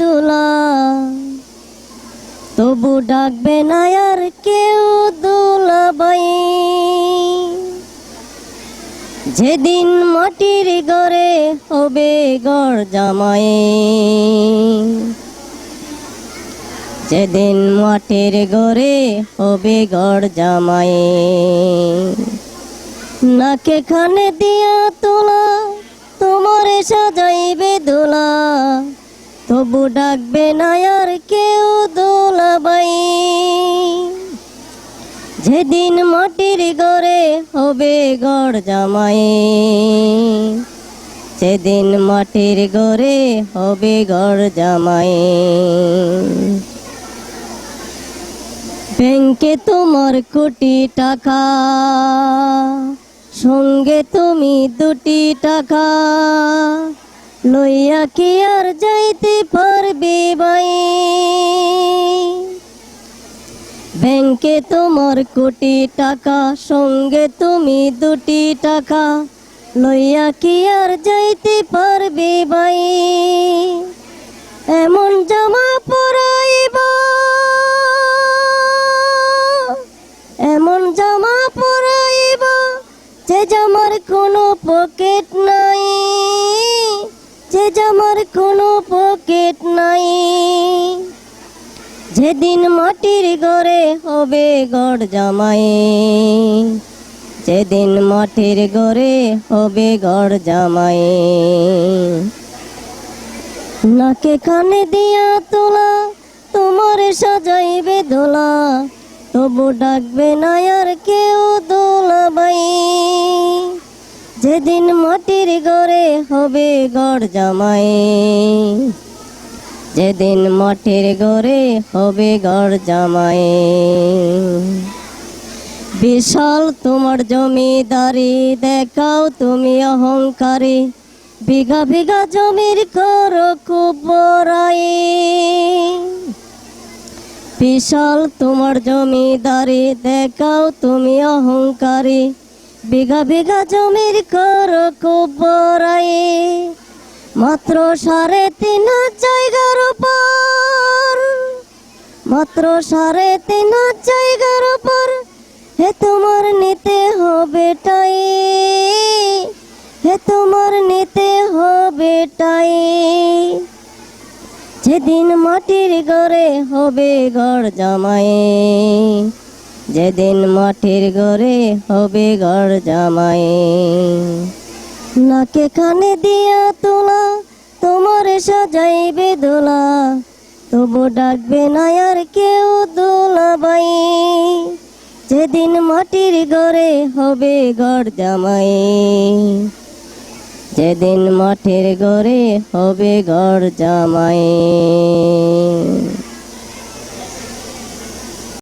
দোলা তবু ডাকবে না আর কেউ দোলাবাই। যেদিন মাটির ঘরে হবে গড় জামাই, যেদিন মাটির ঘরে হবে গড় জামাই। নাকে খানে দিয়া তোলা, তোমার সাজাইবে দোলা। তবু ডাকবে না আর কেউ দোলাবাই। যেদিন মাটির ঘরে হবে গড় জামাই সেদিন মাটির ঘরে হবে গড় জামাই। ব্যাংকে তোমার কোটি টাকা, সঙ্গে তুমি দুটি টাকা লইয়া কি আর যাইতে পারবে বাই ব্যাংকে তোমার কোটি টাকা, সঙ্গে তুমি দুটি টাকা। লইয়া কি আর যাইতে পারবে বাই এমন জামা পরাইবা। এমন জামা পরাইবা, যে জামার কোনো পকেট নাই। যে জামার কোনো পকেট নাই। যেদিন মাটির ঘরে হবে গড় জামাই, যেদিন মাটির ঘরে হবে গড় জামাই। নাকে কানে দিয়া তোলা, তোমার সাজাইবে দোলা, তবু ডাকবে না আর কেউ দোলাবাই যেদিন মাটির ঘরে হবে গড় জামাই, যেদিন মাটির ঘরে হবে গড় জামাই, বিশাল তোমার জমিদারি দেখাও তুমি অহংকারী, বিঘা বিঘা জমির কর বড়াই। বিশাল তোমার জমিদারি দেখাও তুমি অহংকারী বিঘা বিঘা জমির কর বড়াই মাত্র সাড়ে তিন জায়গার উপর। মাত্র সাড়ে তিন জায়গার উপর, হে তোমার নিতে হবে টাই হে তোমার নিতে হবে টাই যেদিন মাটির ঘরে হবে ঘর জামাই যেদিন মাটির ঘরে হবে ঘর জামাই। নাকে কানে দিয়া তোলা, তোমার সাজাইবে দোলা তবু ডাকবে না আর কেউ দোলা বাই। যেদিন মাটির ঘরে হবে ঘর জামাই, যেদিন মাটির ঘরে হবে ঘর জামাই।